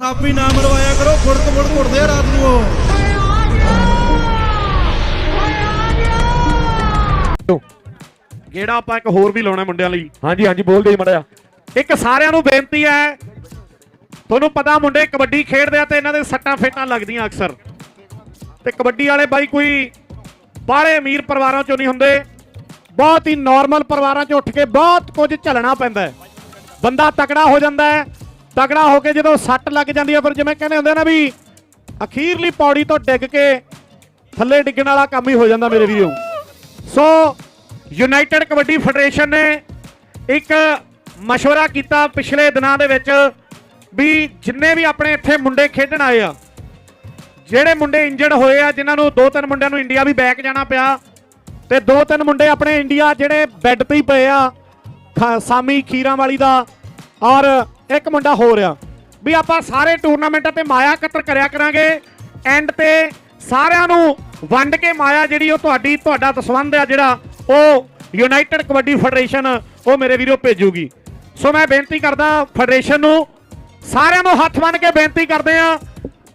ਥਾਪੀ ਨਾ ਮਰਵਾਇਆ ਕਰੋ ਫੁੜਕ ਫੁੜਕ ਉੱਠਦੇ ਆ ਰਾਤ ਨੂੰ ਉਹ। ਗੇੜਾ ਆਪਾਂ ਇੱਕ ਹੋਰ ਵੀ ਲਾਉਣਾ ਮੁੰਡਿਆਂ ਲਈ। ਹਾਂਜੀ ਹਾਂਜੀ ਬੋਲਦੇ ਜੀ ਮੜਿਆ ਇੱਕ ਸਾਰਿਆਂ ਨੂੰ ਬੇਨਤੀ ਹੈ ਤੁਹਾਨੂੰ ਪਤਾ ਮੁੰਡੇ ਕਬੱਡੀ ਖੇਡਦੇ ਆ ਤੇ ਇਹਨਾਂ ਦੇ ਸੱਟਾਂ ਫੇਟਾਂ ਲੱਗਦੀਆਂ ਅਕਸਰ। ਤੇ ਕਬੱਡੀ ਵਾਲੇ ਬਾਈ ਕੋਈ ਬਾਹਲੇ ਅਮੀਰ ਪਰਿਵਾਰਾਂ ਚੋਂ ਨਹੀਂ ਹੁੰਦੇ। ਬਹੁਤ ਹੀ ਨਾਰਮਲ ਪਰਿਵਾਰਾਂ ਚੋਂ ਉੱਠ ਕੇ ਬਹੁਤ ਕੁਝ ਝੱਲਣਾ ਪੈਂਦਾ ਹੈ। ਬੰਦਾ ਤਕੜਾ ਹੋ ਜਾਂਦਾ ਹੈ ਤਗੜਾ ਹੋ ਕੇ ਜਦੋਂ ਸੱਟ ਲੱਗ ਜਾਂਦੀ ਹੈ, ਫਿਰ ਜਿਵੇਂ ਕਹਿੰਦੇ ਹੁੰਦੇ ਨਾ ਵੀ ਅਖੀਰਲੀ ਪੌੜੀ ਤੋਂ ਡਿੱਗ ਕੇ ਥੱਲੇ ਡਿੱਗਣ ਵਾਲਾ ਕੰਮ ਹੀ ਹੋ ਜਾਂਦਾ ਮੇਰੇ ਵੀਰੋ। ਸੋ ਯੂਨਾਈਟਿਡ ਕਬੱਡੀ ਫੈਡਰੇਸ਼ਨ ਨੇ ਇੱਕ ਮਸ਼ਵਰਾ ਕੀਤਾ ਪਿਛਲੇ ਦਿਨਾਂ ਦੇ ਵਿੱਚ ਵੀ ਜਿੰਨੇ ਵੀ ਆਪਣੇ ਇੱਥੇ ਮੁੰਡੇ ਖੇਡਣ ਆਏ ਆ, ਜਿਹੜੇ ਮੁੰਡੇ ਇੰਜਰਡ ਹੋਏ ਆ, ਜਿਨ੍ਹਾਂ ਨੂੰ ਦੋ ਤਿੰਨ ਮੁੰਡਿਆਂ ਨੂੰ ਇੰਡੀਆ ਵੀ ਬੈਕ ਜਾਣਾ ਪਿਆ ਤੇ ਦੋ ਤਿੰਨ ਮੁੰਡੇ ਆਪਣੇ ਇੰਡੀਆ ਜਿਹੜੇ ਬੈੱਡ ਤੇ ਹੀ ਪਏ ਆ, ਖਾ- ਸਾਮੀ ਖੀਰਾਂ ਵਾਲੀ ਦਾ ਔਰ ਇੱਕ ਮੁੰਡਾ ਹੋ ਰਿਹਾ ਵੀ ਆਪਾਂ ਸਾਰੇ ਟੂਰਨਾਮੈਂਟਾਂ ਤੇ ਮਾਇਆ ਕਤਰ ਕਰਿਆ ਕਰਾਂਗੇ। ਐਂਡ ਤੇ ਸਾਰਿਆਂ ਨੂੰ ਵੰਡ ਕੇ ਮਾਇਆ ਜਿਹੜੀ ਉਹ ਤੁਹਾਡੀ, ਤੁਹਾਡਾ ਦਸਵੰਦ ਆ ਜਿਹੜਾ, ਉਹ ਯੂਨਾਈਟਿਡ ਕਬੱਡੀ ਫੈਡਰੇਸ਼ਨ ਉਹ ਮੇਰੇ ਵੀਰੋ ਭੇਜੂਗੀ। ਸੋ ਮੈਂ ਬੇਨਤੀ ਕਰਦਾ ਫੈਡਰੇਸ਼ਨ ਨੂੰ, ਸਾਰਿਆਂ ਨੂੰ ਹੱਥ ਬੰਨ ਕੇ ਬੇਨਤੀ ਕਰਦੇ ਆ,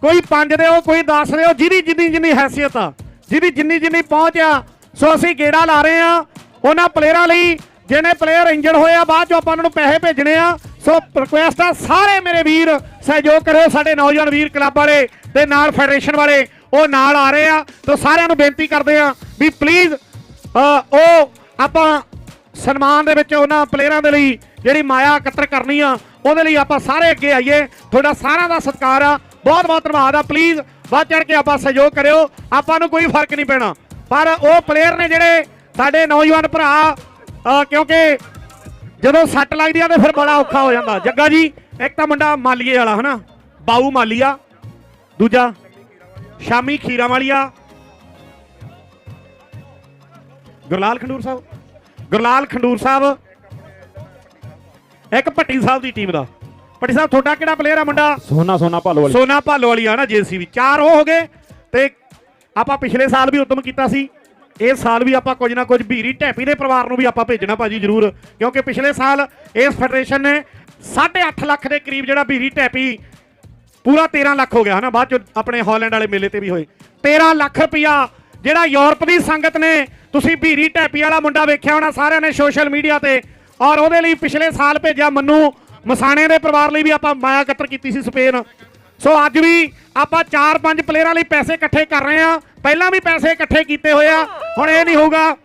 ਕੋਈ ਪੰਜ ਦਿਓ, ਕੋਈ 10 ਦਿਓ, ਜਿਹਦੀ ਜਿੰਨੀ ਜਿੰਨੀ ਹੈਸੀਅਤ ਆ, ਜਿਹਦੀ ਜਿੰਨੀ ਜਿੰਨੀ ਪਹੁੰਚ ਆ, ਸੋ ਅਸੀਂ ਗੇੜਾ ਲਾ ਰਹੇ ਆ, ਉਹਨਾਂ ਪਲੇਅਰਾਂ ਲਈ ਜਿਹਨੇ ਪਲੇਅਰ ਇੰਜਰਡ ਹੋਏ ਆ, ਬਾਅਦ ਚੋਂ ਆਪਾਂ ਉਹਨਾਂ ਨੂੰ ਪੈਸੇ ਭੇਜਣੇ ਆ। ਸੋ ਰਿਕੁਐਸਟ ਆ ਸਾਰੇ ਮੇਰੇ ਵੀਰ, ਸਹਿਯੋਗ ਕਰਿਓ ਸਾਡੇ ਨੌਜਵਾਨ ਵੀਰ ਕਲੱਬ ਵਾਲੇ ਤੇ ਨਾਲ ਫੈਡਰੇਸ਼ਨ ਵਾਲੇ, ਉਹ ਨਾਲ ਆ ਰਹੇ ਆ। ਤੋਂ ਸਾਰਿਆਂ ਨੂੰ ਬੇਨਤੀ ਕਰਦੇ ਆ ਵੀ ਪਲੀਜ਼ ਉਹ ਆਪਾਂ ਸਨਮਾਨ ਦੇ ਵਿੱਚ ਉਹਨਾਂ ਪਲੇਅਰਾਂ ਦੇ ਲਈ ਜਿਹੜੀ ਮਾਇਆ ਇਕੱਤਰ ਕਰਨੀ ਆ, ਉਹਦੇ ਲਈ ਆਪਾਂ ਸਾਰੇ ਅੱਗੇ ਆਈਏ। ਤੁਹਾਡਾ ਸਾਰਿਆਂ ਦਾ ਸਤਿਕਾਰ ਆ। ਬਹੁਤ ਬਹੁਤ ਧੰਨਵਾਦ ਆ। ਪਲੀਜ਼ ਵੱਧ ਚੜ ਕੇ ਆਪਾਂ ਸਹਿਯੋਗ ਕਰਿਓ। ਆਪਾਂ ਨੂੰ ਕੋਈ ਫ਼ਰਕ ਨਹੀਂ ਪੈਣਾ। ਪਰ ਉਹ ਪਲੇਅਰ ਨੇ ਜਿਹੜੇ ਸਾਡੇ ਨੌਜਵਾਨ ਭਰਾ ਅਹ ਕਿਉਂਕਿ ਜਦੋਂ ਸੱਟ ਲੱਗਦੀ ਆ ਤੇ ਫਿਰ ਬੜਾ ਔਖਾ ਹੋ ਜਾਂਦਾ। ਜੱਗਾ ਜੀ ਇੱਕ ਤਾਂ ਮੁੰਡਾ ਮਾਲੀਏ ਵਾਲਾ ਹਨਾ? ਬਾਊ ਮਾਲੀਆ। ਦੂਜਾ ਸ਼ਾਮੀ ਖੀਰਾ ਵਾਲੀਆ ਗੁਰਲਾਲ ਖੰਡੂਰ ਸਾਹਿਬ। ਗੁਰਲਾਲ ਖੰਡੂਰ ਸਾਹਿਬ ਇੱਕ ਭੱਟੀ ਸਾਹਿਬ ਦੀ ਟੀਮ ਦਾ। ਭੱਟੀ ਸਾਹਿਬ ਤੁਹਾਡਾ ਕਿਹੜਾ ਪਲੇਅਰ ਆ ਮੁੰਡਾ? ਸੋਨਾ ਸੋਨਾ ਭਾਲੋ ਵਾਲੀ। ਸੋਨਾ ਭਾਲੋ ਵਾਲੀ ਆ ਨਾ ਜੇਸੀਬੀ ਚਾਰ ਉਹ ਹੋ ਗਏ ਤੇ ਆਪਾਂ ਪਿਛਲੇ ਸਾਲ ਵੀ ਉਦਮ ਕੀਤਾ ਸੀ। ਇਸ ਸਾਲ ਵੀ ਆਪਾਂ ਕੁਝ ਨਾ ਕੁਝ ਭੀਰੀ ਢੈਪੀ ਦੇ ਪਰਿਵਾਰ ਨੂੰ ਵੀ ਆਪਾਂ ਭੇਜਣਾ ਭਾਜੀ ਜ਼ਰੂਰ, ਕਿਉਂਕਿ ਪਿਛਲੇ ਸਾਲ ਇਸ ਫੈਡਰੇਸ਼ਨ ਨੇ 8.5 ਲੱਖ ਦੇ ਕਰੀਬ ਜਿਹੜਾ ਭੀਰੀ ਢੈਪੀ ਪੂਰਾ 13 ਲੱਖ ਹੋ ਗਿਆ, ਹਨਾ? ਬਾਅਦ ਚ ਆਪਣੇ ਹਾਲੈਂਡ ਵਾਲੇ ਮੇਲੇ ਤੇ ਵੀ ਹੋਏ। 13 ਲੱਖ ਰੁਪਇਆ ਜਿਹੜਾ ਯੂਰਪ ਦੀ ਸੰਗਤ ਨੇ ਤੁਸੀਂ ਭੀਰੀ ਢੈਪੀ ਵਾਲਾ ਮੁੰਡਾ ਵੇਖਿਆ ਹੋਣਾ ਸਾਰਿਆਂ ਨੇ ਸੋਸ਼ਲ ਮੀਡੀਆ ਤੇ, ਔਰ ਉਹਦੇ ਲਈ ਪਿਛਲੇ ਸਾਲ ਭੇਜਿਆ ਮੰਨੂ। ਮਸਾਣੇ ਦੇ ਪਰਿਵਾਰ ਲਈ ਵੀ ਆਪਾਂ ਮਾਇਆ ਇਕੱਤਰ ਕੀਤੀ ਸੀ ਸਪੇਨ। ਸੋ ਅੱਜ ਵੀ ਆਪਾਂ 4-5 ਪਲੇਅਰਾਂ ਲਈ ਪੈਸੇ ਇਕੱਠੇ ਕਰ ਰਹੇ ਆ ਪਹਿਲਾਂ ਵੀ ਪੈਸੇ ਇਕੱਠੇ ਕੀਤੇ ਹੋਏ ਆ, ਹੁਣ ਇਹ ਨਹੀਂ ਹੋਊਗਾ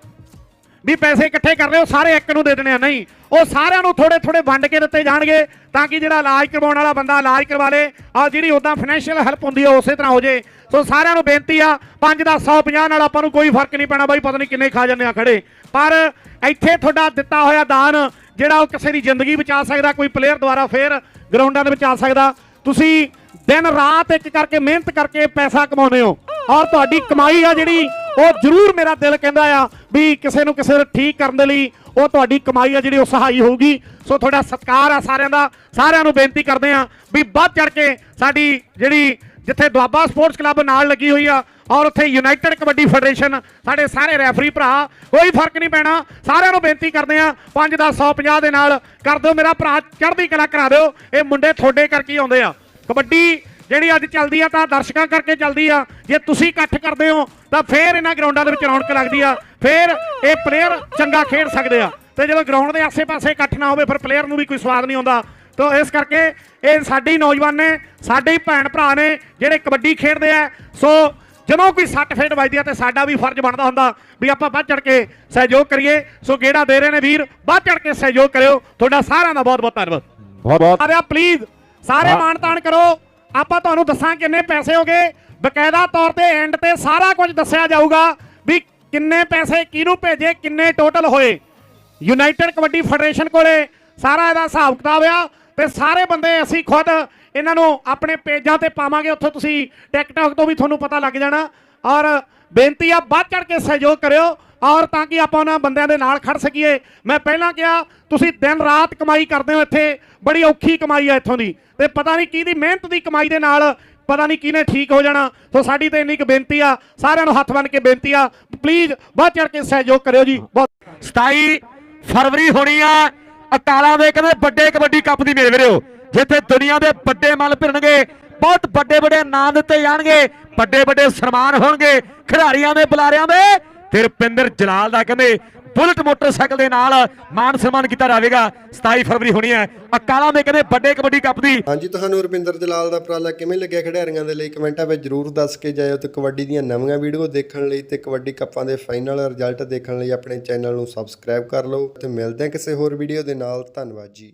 ਵੀ ਪੈਸੇ ਇਕੱਠੇ ਕਰ ਰਹੇ ਹੋ, ਸਾਰੇ ਇੱਕ ਨੂੰ ਦੇ ਦੇਣੇ ਆ, ਨਹੀਂ। ਉਹ ਸਾਰਿਆਂ ਨੂੰ ਥੋੜੇ ਥੋੜੇ ਵੰਡ ਕੇ ਦਿੱਤੇ ਜਾਣਗੇ ਤਾਂ ਕਿ ਜਿਹੜਾ ਇਲਾਜ ਕਰਵਾਉਣ ਵਾਲਾ ਬੰਦਾ ਇਲਾਜ ਕਰਵਾ ਲੇ, ਆ ਜਿਹੜੀ ਉਦਾਂ ਫਾਈਨੈਂਸ਼ੀਅਲ ਹੈਲਪ ਹੁੰਦੀ ਆ ਉਸੇ ਤਰ੍ਹਾਂ ਹੋ ਜੇ। ਸੋ ਸਾਰਿਆਂ ਨੂੰ ਬੇਨਤੀ ਆ 5 ਦਾ 150 ਨਾਲ ਆਪਾਂ ਨੂੰ ਕੋਈ ਫ਼ਰਕ ਨਹੀਂ ਪੈਣਾ ਬਾਈ, ਪਤਾ ਨਹੀਂ ਕਿੰਨੇ ਖਾ ਜਾਂਦੇ ਆ ਖੜੇ। ਪਰ ਇੱਥੇ ਤੁਹਾਡਾ ਦਿੱਤਾ ਹੋਇਆ ਦਾਨ, ਜਿਹੜਾ ਉਹ ਕਿਸੇ ਦੀ ਜ਼ਿੰਦਗੀ ਬਚਾ ਸਕਦਾ, ਕੋਈ ਪਲੇਅਰ ਦੁਆਰਾ ਫੇਰ ਗਰਾਊਂਡਾਂ ਦੇ ਵਿੱਚ ਆ ਸਕਦਾ। ਤੁਸੀਂ ਦਿਨ ਰਾਤ ਇੱਕ ਕਰਕੇ ਮਿਹਨਤ ਕਰਕੇ ਪੈਸਾ ਕਮਾਉਂਦੇ ਹੋ। ਔਰ ਤੁਹਾਡੀ ਕਮਾਈ ਆ ਜਿਹੜੀ, ਉਹ ਜ਼ਰੂਰ ਮੇਰਾ ਦਿਲ ਕਹਿੰਦਾ ਆ ਵੀ ਕਿਸੇ ਨੂੰ ਕਿਸੇ ਨੂੰ ਠੀਕ ਕਰਨ ਦੇ ਲਈ ਉਹ ਤੁਹਾਡੀ ਕਮਾਈ ਆ ਜਿਹੜੀ ਉਹ ਸਹਾਈ ਹੋਊਗੀ। ਸੋ ਤੁਹਾਡਾ ਸਤਿਕਾਰ ਆ ਸਾਰਿਆਂ ਦਾ। ਸਾਰਿਆਂ ਨੂੰ ਬੇਨਤੀ ਕਰਦੇ ਆ ਵੀ ਵੱਧ ਚੜ ਕੇ ਸਾਡੀ ਜਿਹੜੀ ਜਿੱਥੇ ਦੁਆਬਾ ਸਪੋਰਟਸ ਕਲੱਬ ਨਾਲ ਲੱਗੀ ਹੋਈ ਆ ਔਰ ਉੱਥੇ ਯੂਨਾਈਟਿਡ ਕਬੱਡੀ ਫੈਡਰੇਸ਼ਨ, ਸਾਡੇ ਸਾਰੇ ਰੈਫਰੀ ਭਰਾ, ਕੋਈ ਫ਼ਰਕ ਨਹੀਂ ਪੈਣਾ। ਸਾਰਿਆਂ ਨੂੰ ਬੇਨਤੀ ਕਰਦੇ ਆ 5 10 150 ਦੇ ਨਾਲ ਕਰ ਦਿਓ। ਮੇਰਾ ਭਰਾ ਚੜ੍ਹਦੀ ਕਲਾ ਕਰਾ ਦਿਓ। ਇਹ ਮੁੰਡੇ ਤੁਹਾਡੇ ਕਰਕੇ ਹੀ ਆਉਂਦੇ ਆ। ਕਬੱਡੀ ਜਿਹੜੀ ਅੱਜ ਚੱਲਦੀ ਆ ਤਾਂ ਦਰਸ਼ਕਾਂ ਕਰਕੇ ਚੱਲਦੀ ਆ। ਜੇ ਤੁਸੀਂ ਇਕੱਠ ਕਰਦੇ ਹੋ ਤਾਂ ਫੇਰ ਇਹਨਾਂ ਗਰਾਊਂਡਾਂ ਦੇ ਵਿੱਚ ਰੌਣਕ ਲੱਗਦੀ ਆ। ਫੇਰ ਇਹ ਪਲੇਅਰ ਚੰਗਾ ਖੇਡ ਸਕਦੇ ਆ। ਤੇ ਜਦੋਂ ਗਰਾਊਂਡ ਦੇ ਆਸੇ-ਪਾਸੇ ਇਕੱਠ ਨਾ ਹੋਵੇ ਫਿਰ ਪਲੇਅਰ ਨੂੰ ਵੀ ਕੋਈ ਸਵਾਦ ਨਹੀਂ ਆਉਂਦਾ। ਤਾਂ ਇਸ ਕਰਕੇ ਇਹ ਸਾਡੇ ਨੌਜਵਾਨ ਨੇ ਸਾਡੇ ਹੀ ਭੈਣ ਭਰਾ ਨੇ ਜਿਹੜੇ ਕਬੱਡੀ ਖੇਡਦੇ ਆ ਸੋ ਜਦੋਂ ਕੋਈ ਸੱਟ ਫੇਟ ਵੱਜਦੀ ਆ ਤੇ ਸਾਡਾ ਵੀ ਫਰਜ਼ ਬਣਦਾ ਹੁੰਦਾ ਵੀ ਆਪਾਂ ਵੱਧ ਚੜ ਕੇ ਸਹਿਯੋਗ ਕਰੀਏ। ਸੋ ਗੇੜਾ ਦੇ ਰਹੇ ਨੇ ਵੀਰ ਵੱਧ ਚੜ ਕੇ ਸਹਿਯੋਗ ਕਰਿਓ। ਤੁਹਾਡਾ ਸਾਰਿਆਂ ਦਾ ਬਹੁਤ ਬਹੁਤ ਧੰਨਵਾਦ। ਬਹੁਤ ਬਹੁਤ ਆ ਰਿਹਾ ਪਲੀਜ਼ ਸਾਰੇ ਹਾਂ। ਮਾਨਤਾਨ ਕਰੋ। ਆਪਾਂ ਤੁਹਾਨੂੰ ਦੱਸਾਂ ਕਿੰਨੇ ਪੈਸੇ ਹੋ ਗਏ। ਬਕਾਇਦਾ ਤੌਰ ਤੇ ਐਂਡ ਤੇ ਸਾਰਾ ਕੁਝ ਦੱਸਿਆ ਜਾਊਗਾ ਵੀ ਕਿੰਨੇ ਪੈਸੇ ਕਿਹਨੂੰ ਭੇਜੇ, ਕਿੰਨੇ ਟੋਟਲ ਹੋਏ। ਯੂਨਾਈਟਿਡ ਕਬੱਡੀ ਫੈਡਰੇਸ਼ਨ ਕੋਲੇ ਸਾਰਾ ਇਹਦਾ ਹਿਸਾਬ ਕਿਤਾਬ ਆ ਤੇ ਸਾਰੇ ਬੰਦੇ ਅਸੀਂ ਖੁਦ ਇਹਨਾਂ ਨੂੰ ਆਪਣੇ ਪੇਜਾਂ ਤੇ ਪਾਵਾਂਗੇ। ਉੱਥੋਂ ਤੁਸੀਂ ਟਿਕਟੌਕ ਤੋਂ ਵੀ ਤੁਹਾਨੂੰ ਪਤਾ ਲੱਗ ਜਾਣਾ। ਔਰ ਬੇਨਤੀ ਆ, ਵੱਧ ਚੜ ਕੇ ਸਹਿਯੋਗ ਕਰਿਓ। ਔਰ ਤਾਂ ਕਿ ਆਪਾਂ ਉਹਨਾਂ ਬੰਦਿਆਂ ਦੇ ਨਾਲ ਖੜ ਸਕੀਏ। ਮੈਂ ਪਹਿਲਾਂ ਕਿਹਾ, ਤੁਸੀਂ ਦਿਨ ਰਾਤ ਕਮਾਈ ਕਰਦੇ ਹੋ ਇੱਥੇ, ਬੜੀ ਔਖੀ ਕਮਾਈ ਆ ਇੱਥੋਂ ਦੀ। ਤੇ ਪਤਾ ਨਹੀਂ ਕਿਹਦੀ ਮਿਹਨਤ ਦੀ ਕਮਾਈ ਦੇ ਨਾਲ, ਪਤਾ ਨਹੀਂ ਕਿਹਨੇ ਠੀਕ ਹੋ ਜਾਣਾ। ਸੋ ਸਾਡੀ ਤਾਂ ਇੰਨੀ ਕੁ ਬੇਨਤੀ ਆ, ਸਾਰਿਆਂ ਨੂੰ ਹੱਥ ਬੰਨ ਕੇ ਬੇਨਤੀ ਆ। ਪਲੀਜ਼ ਵੱਧ ਚੜ ਕੇ ਸਹਿਯੋਗ ਕਰਿਓ ਜੀ। ਬਹੁਤ 27 ਫਰਵਰੀ ਹੋਣੀ ਆ ਅਕਾਲਾਂ ਦੇ ਕਹਿੰਦੇ ਵੱਡੇ ਕਬੱਡੀ ਕੱਪ ਦੀ ਮੇਰੇ ਵੀਰੋ। ਜਿੱਥੇ ਦੁਨੀਆ ਦੇ ਵੱਡੇ ਮੱਲ ਫਿਰਨਗੇ ਬਹੁਤ ਵੱਡੇ ਵੱਡੇ ਨਾਂ ਦਿੱਤੇ ਜਾਣਗੇ, ਵੱਡੇ ਵੱਡੇ ਸਨਮਾਨ ਹੋਣਗੇ, ਖਿਡਾਰੀਆਂ ਦੇ ਬੁਲਾਰਿਆਂ ਦੇ ਤੇ ਰੁਪਿੰਦਰ ਜਲਾਲ ਦਾ ਕਹਿੰਦੇ ਬੁਲਟ ਮੋਟਰਸਾਈਕਲ ਦੇ ਨਾਲ ਮਾਨ ਸਨਮਾਨ ਕੀਤਾ ਜਾਵੇਗਾ। 27 ਫਰਵਰੀ ਹੋਣੀ ਹੈ। ਅਕਾਲਾ ਦੇ ਕਹਿੰਦੇ ਵੱਡੇ ਕਬੱਡੀ ਕੱਪ ਦੀ ਹਾਂਜੀ, ਤੁਹਾਨੂੰ ਰੁਪਿੰਦਰ ਜਲਾਲ ਦਾ ਉਪਰਾਲਾ ਕਿਵੇਂ ਲੱਗਿਆ ਖਿਡਾਰੀਆਂ ਦੇ ਲਈ? ਕਮੈਂਟਾਂ ਵਿੱਚ ਜਰੂਰ ਦੱਸ ਕੇ ਜਾਇਓ ਤੇ ਕਬੱਡੀ ਦੀਆਂ ਨਵੀਆਂ ਵੀਡੀਓ ਦੇਖਣ ਲਈ ਤੇ ਕਬੱਡੀ ਕੱਪਾਂ ਦੇ ਫਾਈਨਲ ਰਿਜ਼ਲਟ ਦੇਖਣ ਲਈ ਆਪਣੇ ਚੈਨਲ ਨੂੰ ਸਬਸਕ੍ਰਾਈਬ ਕਰ ਲਓ ਤੇ ਮਿਲਦੇ ਹਾਂ ਕਿਸੇ ਹੋਰ ਵੀਡੀਓ ਦੇ ਨਾਲ। ਧੰਨਵਾਦ ਜੀ।